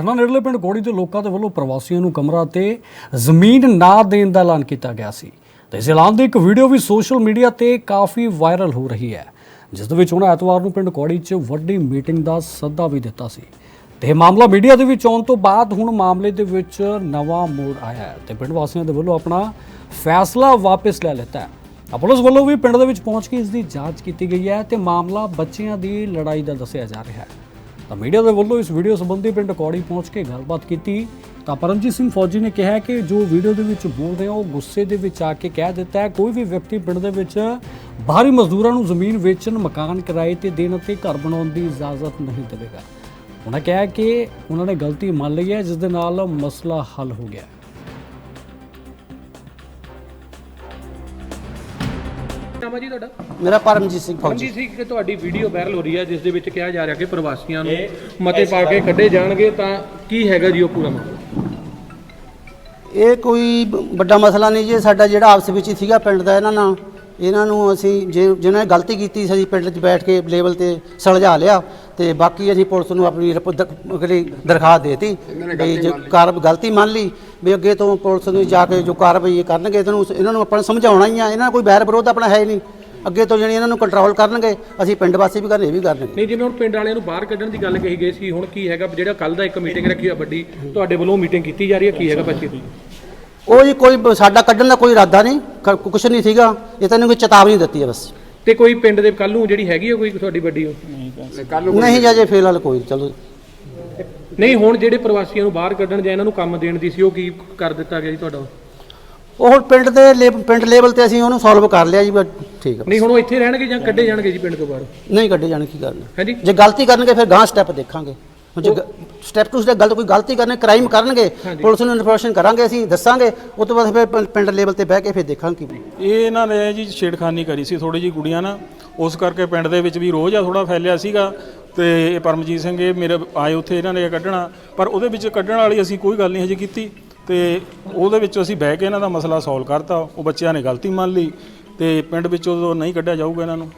ਹਰਨਾ ਨੇੜਲੇ ਪਿੰਡ ਗੋੜੀ ਦੇ ਲੋਕਾਂ ਦੇ ਵੱਲੋਂ ਪ੍ਰਵਾਸੀਆਂ ਨੂੰ ਕਮਰਾ ਤੇ ਜ਼ਮੀਨ ਨਾ ਦੇਣ ਦਾ ਐਲਾਨ ਕੀਤਾ ਗਿਆ ਸੀ। ਤੇ ਇਸ ਐਲਾਨ ਦੀ ਇੱਕ ਵੀਡੀਓ ਵੀ ਸੋਸ਼ਲ ਮੀਡੀਆ ਤੇ ਕਾਫੀ ਵਾਇਰਲ ਹੋ ਰਹੀ ਹੈ। ਜਿਸ ਦੇ ਵਿੱਚ ਉਹਨਾਂ ਐਤਵਾਰ ਨੂੰ ਪਿੰਡ ਗੋੜੀ 'ਚ ਵੱਡੀ ਮੀਟਿੰਗ ਦਾ ਸੱਦਾ ਵੀ ਦਿੱਤਾ ਸੀ। ਤੇ ਇਹ ਮਾਮਲਾ ਮੀਡੀਆ ਦੇ ਵਿੱਚ ਆਉਣ ਤੋਂ ਬਾਅਦ ਹੁਣ ਮਾਮਲੇ ਦੇ ਵਿੱਚ ਨਵਾਂ ਮੋੜ ਆਇਆ ਹੈ ਤੇ ਪਿੰਡ ਵਾਸੀਆਂ ਦੇ ਵੱਲੋਂ ਆਪਣਾ ਫੈਸਲਾ ਵਾਪਸ ਲੈ ਲਿੱਤਾ ਹੈ। ਤਾਂ ਪੁਲਿਸ ਵੱਲੋਂ ਵੀ ਪਿੰਡ ਦੇ ਵਿੱਚ ਪਹੁੰਚ ਕੇ ਇਸ ਦੀ ਜਾਂਚ ਕੀਤੀ ਗਈ ਹੈ ਤੇ ਮਾਮਲਾ ਬੱਚਿਆਂ ਦੀ ਲੜਾਈ ਦਾ ਦੱਸਿਆ ਜਾ ਰਿਹਾ ਹੈ। ਤਾਂ ਮੀਡੀਆ ਦੇ ਵੱਲੋਂ ਇਸ ਵੀਡੀਓ ਸੰਬੰਧੀ ਪਿੰਡ ਕੌੜੀ ਪਹੁੰਚ ਕੇ ਗੱਲਬਾਤ ਕੀਤੀ। ਤਾਂ ਪਰਮਜੀਤ ਸਿੰਘ ਫੌਜੀ ਨੇ ਕਿਹਾ ਕਿ ਜੋ ਵੀਡੀਓ ਦੇ ਵਿੱਚ ਬੋਲ ਰਹੇ ਉਹ ਗੁੱਸੇ ਦੇ ਵਿੱਚ ਆ ਕੇ ਕਹਿ ਦਿੱਤਾ ਹੈ, ਕੋਈ ਵੀ ਵਿਅਕਤੀ ਪਿੰਡ ਦੇ ਵਿੱਚ ਬਾਹਰੀ ਮਜ਼ਦੂਰਾਂ ਨੂੰ ਜ਼ਮੀਨ ਵੇਚਣ, ਮਕਾਨ ਕਿਰਾਏ ਤੇ ਦੇਣ ਅਤੇ ਘਰ ਬਣਾਉਣ ਦੀ ਇਜਾਜ਼ਤ ਨਹੀਂ ਦੇਵੇਗਾ। ਉਹਨਾਂ ਕਿਹਾ ਕਿ ਉਹਨਾਂ ਨੇ ਗਲਤੀ ਮੰਨ ਲਈ ਹੈ, ਜਿਸ ਦੇ ਨਾਲ ਮਸਲਾ ਹੱਲ ਹੋ ਗਿਆ। ਨਾਮ ਹੈ ਜੀ ਤੁਹਾਡਾ? ਮੇਰਾ ਪਰਮਜੀਤ ਸਿੰਘ ਫੌਜੀ। ਸੀ ਕਿ ਤੁਹਾਡੀ ਵੀਡੀਓ ਵਾਇਰਲ ਹੋ ਰਹੀ ਹੈ ਜਿਸ ਦੇ ਵਿੱਚ ਕਿਹਾ ਜਾ ਰਿਹਾ ਕਿ ਪ੍ਰਵਾਸੀਆਂ ਨੂੰ ਮਤੇ ਪਾ ਕੇ ਕੱਢੇ ਜਾਣਗੇ ਤਾਂ ਕੀ ਹੈਗਾ ਜੀ ਉਹ ਪੂਰਾ ਮਾਮਲਾ? ਇਹ ਕੋਈ ਵੱਡਾ ਮਸਲਾ ਨਹੀਂ ਜੀ ਸਾਡਾ ਜਿਹੜਾ ਆਪਸ ਵਿੱਚ ਹੀ ਸੀਗਾ ਪਿੰਡ ਦਾ ਇਹਨਾਂ ਨਾਲ। ਇਹਨਾਂ ਨੂੰ ਅਸੀਂ ਜੇ ਜਿਨ੍ਹਾਂ ਨੇ ਗਲਤੀ ਕੀਤੀ ਸੀ ਅਸੀਂ ਪਿੰਡ 'ਚ ਬੈਠ ਕੇ ਲੈਵਲ ਤੇ ਸੁਲਝਾ ਲਿਆ ਤੇ ਬਾਕੀ ਅਸੀਂ ਪੁਲਿਸ ਨੂੰ ਆਪਣੀ ਰਿਪੋ- ਦ- ਅਗਲੀ ਦਰਖਾਸਤ ਦੇਤੀ ਵੀ ਜੇ ਕਾਰ ਗਲਤੀ ਮੰਨ ਲਈ ਵੀ ਅੱਗੇ ਤੋਂ ਪੁਲਿਸ ਨੂੰ ਜਾ ਕੇ ਜੋ ਕਾਰਵਾਈ ਇਹ ਕਰਨਗੇ ਇਹਨਾਂ ਨੂੰ ਇਹਨਾਂ ਨੂੰ ਆਪਾਂ ਨੂੰ ਸਮਝਾਉਣਾ ਹੀ ਆ ਇਹਨਾਂ ਨਾਲ ਕੋਈ ਬੈਰ ਵਿਰੋਧ ਆਪਣਾ ਹੈ ਹੀ ਨਹੀਂ। ਅੱਗੇ ਤੋਂ ਜਿਹੜੀ ਇਹਨਾਂ ਨੂੰ ਕੰਟਰੋਲ ਕਰਨਗੇ ਅਸੀਂ ਪਿੰਡ ਵਾਸੀ ਵੀ ਕਰਨਗੇ ਇਹ ਵੀ ਕਰਨਗੇ ਨਹੀਂ ਜਿਵੇਂ ਹੁਣ ਪਿੰਡ ਵਾਲਿਆਂ ਨੂੰ ਬਾਹਰ ਕੱਢਣ ਦੀ ਗੱਲ ਕਹੀ ਗਈ ਸੀ ਹੁਣ ਕੀ ਹੈਗਾ? ਜਿਹੜਾ ਕੱਲ ਦਾ ਇੱਕ ਮੀਟਿੰਗ ਰੱਖੀ ਆ ਵੱਡੀ ਤੁਹਾਡੇ ਵੱਲੋਂ ਮੀਟਿੰਗ ਕੀਤੀ ਜਾ ਰਹੀ ਹੈ ਕੀ ਹੈਗਾ ਬੱਚੇ ਦੀ? ਉਹ ਜੀ ਕੋਈ ਬ- ਸਾਡਾ ਕੱਢਣ ਦਾ ਕੋਈ ਇਰਾਦਾ ਨਹੀਂ। ਕ- ਕੁਛ ਨਹੀਂ ਸੀਗਾ ਇਹ ਤਾਂ ਇਹਨੂੰ ਕੋਈ ਚੇਤਾਵਨੀ ਦਿੱਤੀ ਹੈ ਬਸ। ਤੇ ਕੋਈ ਪਿੰਡ ਦੇ ਕੱਲ ਨੂੰ ਜਿਹੜੀ ਹੈਗੀ ਹੈ ਕੋਈ ਤੁਹਾਡੀ ਵੱਡੀ ਉਹ? ਨਹੀਂ ਜੀ। ਅਜੇ ਫਿਲਹਾਲ ਕੋਈ ਚਲੋ। ਨਹੀਂ ਹੁਣ ਜਿਹੜੇ ਪ੍ਰਵਾਸੀਆਂ ਨੂੰ ਬਾਹਰ ਕੱਢਣ ਜਾਂ ਇਹਨਾਂ ਨੂੰ ਕੰਮ ਦੇਣ ਦੀ ਸੀ ਉਹ ਕੀ ਕਰ ਦਿੱਤਾ ਗਿਆ ਜੀ ਤੁਹਾਡਾ? ਉਹ ਹੁਣ ਪਿੰਡ ਦੇ ਲੈਵ- ਪਿੰਡ ਲੈਵਲ ਤੇ ਅਸੀਂ ਉਹਨੂੰ ਸੋਲਵ ਕਰ ਲਿਆ ਜੀ ਬਸ ਠੀਕ ਹੈ ਨਹੀਂ ਹੁਣ ਉਹ ਇੱਥੇ ਰਹਿਣਗੇ ਜਾਂ ਕੱਢੇ ਜਾਣਗੇ ਜੀ ਪਿੰਡ ਤੋਂ ਬਾਹਰ? ਨਹੀਂ ਕੱਢੇ ਜਾਣ ਕੀ ਕਰਨਾ ਹਾਂਜੀ। ਜੇ ਗਲਤੀ ਕਰਨਗੇ ਫਿਰ ਗਾਂ ਸਟੈਪ ਦੇਖਾਂਗੇ। ਹੁਣ ਜੇ ਸਟੈਪ ਟੂ ਸਟੈਪ ਗਲਤ ਕੋਈ ਗਲਤੀ ਕਰਨੇ ਕ੍ਰਾਈਮ ਕਰਨਗੇ ਪੁਲਿਸ ਨੂੰ ਇਨਫੋਰਮੇਸ਼ਨ ਕਰਾਂਗੇ ਅਸੀਂ ਦੱਸਾਂਗੇ ਉਸ ਤੋਂ ਬਾਅਦ ਫਿਰ ਪਿੰ- ਪਿੰਡ ਲੈਵਲ ਤੇ ਬਹਿ ਕੇ ਫਿਰ ਦੇਖਾਂਗੇ ਕੀ ਇਹ ਇਹਨਾਂ ਨੇ ਜੀ ਛੇੜਖਾਨੀ ਕਰੀ ਸੀ ਥੋੜੀ ਜੀ ਕੁੜੀਆਂ ਨਾਲ ਉਸ ਕਰਕੇ ਪਿੰਡ ਦੇ ਵਿੱਚ ਵੀ ਰੋਜ਼ ਆ ਥੋੜਾ ਫੈਲਿਆ ਸੀਗਾ ਤੇ ਇਹ ਪਰਮਜੀਤ ਸਿੰਘ ਇਹ ਮੇਰੇ ਆਏ ਉੱਥੇ ਇਹਨਾਂ ਨੇ ਕੱਢਣਾ ਪਰ ਉਹਦੇ ਵਿੱਚ ਕੱਢਣ ਵਾਲੀ ਅਸੀਂ ਕੋਈ ਗੱਲ ਨਹੀਂ ਹਜੇ ਕੀਤੀ ਤੇ ਉਹਦੇ ਵਿੱਚ ਅਸੀਂ ਬਹਿ ਕੇ ਇਹਨਾਂ ਦਾ ਮਸਲਾ ਸੋਲਵ ਕਰਤਾ ਉਹ ਬੱਚਿਆਂ ਨੇ ਗਲਤੀ ਮੰਨ ਲਈ ਤੇ ਪਿੰਡ ਵਿੱਚ ਨਹੀਂ ਕੱਢਿਆ ਜਾਊਗਾ ਇਹਨਾਂ ਨੂੰ।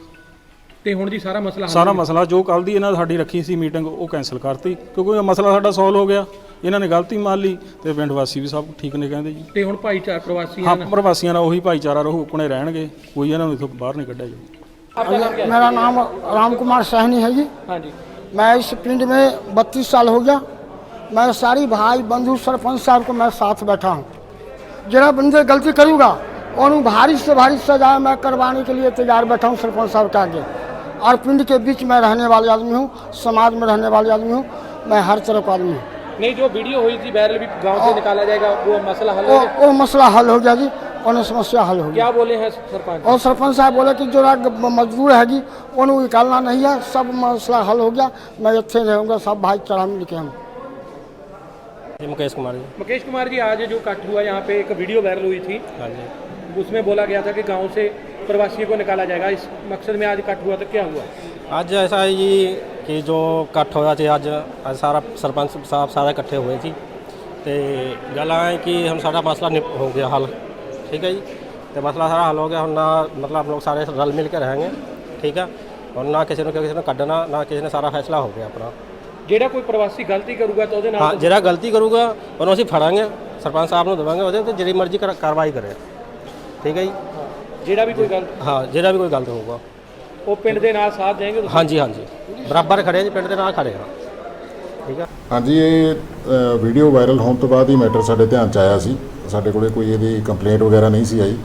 ਤੇ ਹੁਣ ਜੀ ਸਾਰਾ ਮਸਲਾ ਹੱਲ ਸਾਰਾ ਮਸਲਾ ਜੋ ਕੱਲ ਦੀ ਇਹਨਾਂ ਸਾਡੀ ਰੱਖੀ ਸੀ ਮੀਟਿੰਗ ਉਹ ਕੈਨਸਲ ਕਰਤੀ ਕਿਉਂਕਿ ਇਹ ਮਸਲਾ ਸਾਡਾ ਸੋਲਵ ਹੋ ਗਿਆ ਇਹਨਾਂ ਨੇ ਗਲਤੀ ਮੰਨ ਲਈ ਤੇ ਪਿੰਡ ਵਾਸੀ ਵੀ ਸਭ ਠੀਕ ਨੇ ਕਹਿੰਦੇ ਜੀ ਤੇ ਹੁਣ ਭਾਈਚਾਰ ਪ੍ਰਵਾਸੀਆਂ ਹਾਂ ਪ੍ਰਵਾਸੀਆਂ ਨਾਲ ਉਹੀ ਭਾਈਚਾਰਾ ਰਹੂ ਕੋਨੇ ਰਹਿਣਗੇ ਕੋਈ ਇਹਨਾਂ ਨੂੰ ਇਥੋਂ ਬਾਹਰ ਨਹੀਂ ਕੱਢਿਆ ਜਾਊ मेरा नाम राम कुमार सहनी है जी ਹਾਂਜੀ मैं इस पिंड में बत्तीस साल हो गया मैं सारी भाई बंधु सरपंच साहब को मैं साथ बैठा हूँ जरा बंदे गलती करूँगा और भारी से भारी सजा मैं करवाने के लिए तैयार बैठा हूँ सरपंच साहब के आगे और पिंड के बीच में रहने वाले आदमी हूँ समाज में रहने वाले आदमी हूँ मैं हर तरह का आदमी हूँ। नहीं जो वीडियो हुई थी वायरल भी गाँव से निकाला जाएगा वो मसला हल वो हो गया? वो मसला हल हो गया जी और समस्या हल हो गई क्या बोले हैं सरपंच? और सरपंच साहब बोले कि जो राग मजदूर हैगी उन्हें निकालना नहीं है सब मसला हल हो गया मैं अच्छे रहूँगा सब भाईचारा मिल के हम मुकेश कुमार जी। मुकेश कुमार जी आज जो इकट्ठ हुआ यहाँ पे एक वीडियो वायरल हुई थी। हाँ जी। उसमें बोला गया था कि गांव से प्रवासियों को निकाला जाएगा। इस मकसद में आज इकट्ठ हुआ तो क्या हुआ? आज ऐसा है जी ਕਿ ਜੋ ਇਕੱਠ ਹੋਇਆ ਸੀ ਅੱਜ ਅੱਜ ਸਾਰਾ ਸਰਪੰਚ ਸਾਹਿਬ ਸਾਰੇ ਇਕੱਠੇ ਹੋਏ ਸੀ ਤੇ ਗੱਲ ਆ ਕਿ ਹਮ ਸਾਡਾ ਮਸਲਾ ਨਿਪ ਹੋ ਗਿਆ ਹੱਲ ਠੀਕ ਹੈ ਜੀ ਤੇ ਮਸਲਾ ਸਾਰਾ ਹੱਲ ਹੋ ਗਿਆ ਹੁਣ ਨਾ ਮਤਲਬ ਆਪ ਲੋਕ ਸਾਰੇ ਰਲ ਮਿਲ ਕੇ ਰਹਿਣਗੇ ਠੀਕ ਆ ਹੁਣ ਨਾ ਕਿਸੇ ਨੂੰ ਕਿਸੇ ਨੂੰ ਕੱਢਣਾ ਨਾ ਕਿਸੇ ਨੇ ਸਾਰਾ ਫੈਸਲਾ ਹੋ ਗਿਆ ਆਪਣਾ ਜਿਹੜਾ ਕੋਈ ਪ੍ਰਵਾਸੀ ਗਲਤੀ ਕਰੂਗਾ ਤਾਂ ਉਹਦੇ ਨਾਲ ਹਾਂ ਜਿਹੜਾ ਗਲਤੀ ਕਰੂਗਾ ਉਹਨੂੰ ਅਸੀਂ ਫੜਾਂਗੇ ਸਰਪੰਚ ਸਾਹਿਬ ਨੂੰ ਦਵਾਂਗੇ ਉਹਦੇ ਤੇ ਜਿਹੜੀ ਮਰਜ਼ੀ ਕਾਰਵਾਈ ਕਰੇ ਠੀਕ ਹੈ ਜੀ? ਜਿਹੜਾ ਵੀ ਕੋਈ ਗਲਤ ਹਾਂ ਜਿਹੜਾ ਵੀ ਕੋਈ ਗਲਤ ਹੋਊਗਾ। ਉਹ ਪਿੰਡ ਦੇ ਨਾਲ ਸਾਥ ਦੇਣਗੇ ਤੁਸੀਂ? ਹਾਂਜੀ ਹਾਂਜੀ। ਬਰਾਬਰ ਖੜੇ ਆ ਜੀ ਪਿੰਡ ਦੇ ਨਾਲ ਖੜੇ ਆ। ਠੀਕ ਆ? ਹਾਂਜੀ ਇਹ ਅ, ਵੀਡੀਓ ਵਾਇਰਲ ਹੋਣ ਤੋਂ ਬਾਅਦ ਹੀ ਮੈਟਰ ਸਾਡੇ ਧਿਆਨ ਚ ਆਇਆ ਸੀ। ਸਾਡੇ ਕੋਲੇ ਕੋਈ ਇਹਦੀ ਕੰਪਲੇਂਟ ਵਗੈਰਾ ਨਹੀਂ ਸੀ ਆਈ।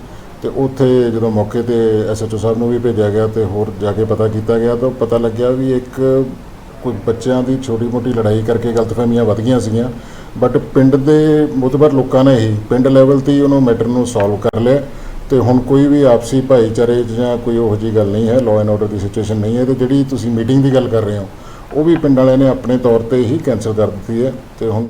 ਤੇ ਉੱਥੇ ਜਦੋਂ ਮੌਕੇ ਤੇ ਐਸਐਚਓ ਸਾਹਿਬ ਨੂੰ ਵੀ ਭੇਜਿਆ ਗਿਆ ਤੇ ਹੋਰ ਜਾ ਕੇ ਪਤਾ ਕੀਤਾ ਗਿਆ ਤਾਂ ਪਤਾ ਲੱਗਿਆ ਵੀ ਇੱਕ ਕੋਈ ਬੱਚਿਆਂ ਦੀ ਛੋਟੀ-ਮੋਟੀ ਲੜਾਈ ਕਰਕੇ ਗਲਤਫਹਿਮੀਆਂ ਵੱਧ ਗਈਆਂ ਸੀਗੀਆਂ। ਬਟ ਪਿੰਡ ਦੇ ਮੁਤਬਰ ਲੋਕਾਂ ਨੇ ਹੀ ਪਿੰਡ ਲੈਵਲ ਤੇ ਹੀ ਉਹਨੂੰ ਮੈਟਰ ਨੂੰ ਸੋਲਵ ਕਰ ਲਿਆ। ਤੇ ਹੁਣ ਕੋਈ ਵੀ ਆਪਸੀ ਭਾਈਚਾਰੇ 'ਚ ਜਾਂ ਕੋਈ ਉਹੋ ਜਿਹੀ ਗੱਲ ਨਹੀਂ ਹੈ ਲਾਅ ਐਂਡ ਆਰਡਰ ਦੀ ਸਿਚੁਏਸ਼ਨ ਨਹੀਂ ਹੈ, ਤੇ ਜਿਹੜੀ ਤੁਸੀਂ ਮੀਟਿੰਗ ਦੀ ਗੱਲ ਕਰ ਰਹੇ ਹੋ, ਉਹ ਵੀ ਪਿੰਡ ਵਾਲਿਆਂ ਨੇ ਆਪਣੇ ਤੌਰ ਤੇ ਹੀ ਕੈਂਸਲ ਕਰ ਦਿੱਤੀ ਹੈ, ਤੇ ਹੁਣ